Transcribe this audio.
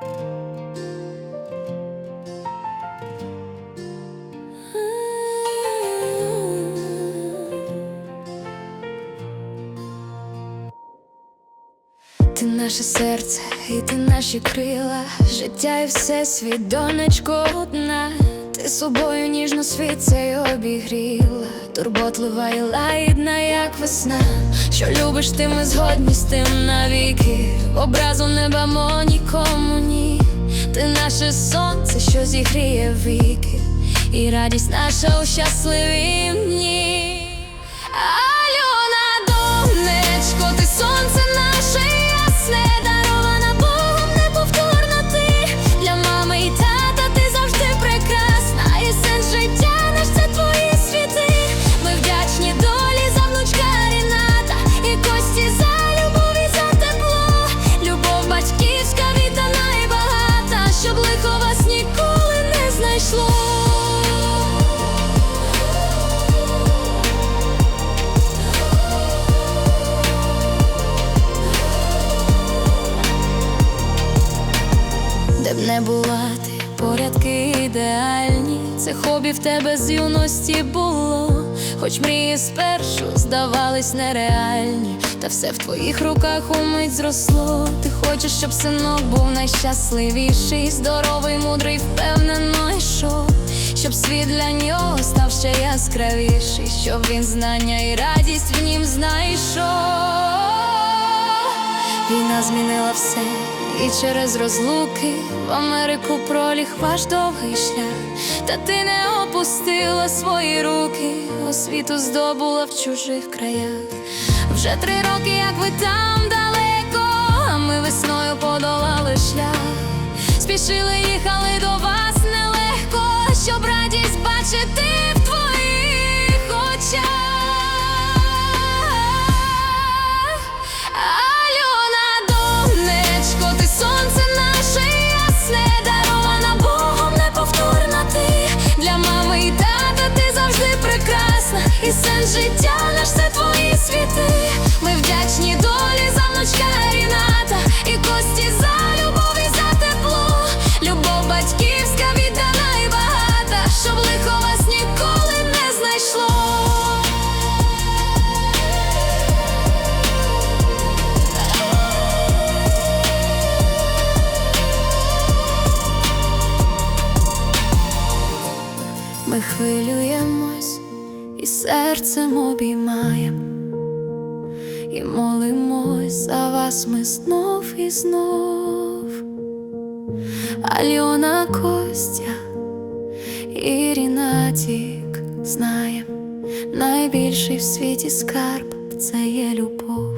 Ти наше серце, і ти наші крила, життя і все світ, одна. Ти собою ніжно світ цей обігріла, турботлива і лагідна, як весна. Що любиш, ти ми згодні з тим навіки. Образу не бамо нікому ні. Ти наше сонце, що зігріє віки, і радість наша у щасливім щоб лихо вас ніколи не знайшло. Де б не була ти, порядки ідеальні, це хобі в тебе з юності було, хоч мрії спершу здавались нереальні, все в твоїх руках умить зросло. Ти хочеш, щоб синок був найщасливіший, здоровий, мудрий, впевнено йшов, щоб світ для нього став ще яскравіший, щоб він знання і радість в нім знайшов. Війна змінила все, і через розлуки в Америку проліг ваш довгий шлях. Та ти не опустила свої руки, освіту здобула в чужих краях. Вже три роки, як ви там далеко, а ми весною подолали шлях. Спішили, їхали до хвилюємось і серцем обіймаєм, і молимось за вас ми знов і знов. Альона Костя і Рінатік знаєм, найбільший в світі скарб це є любов.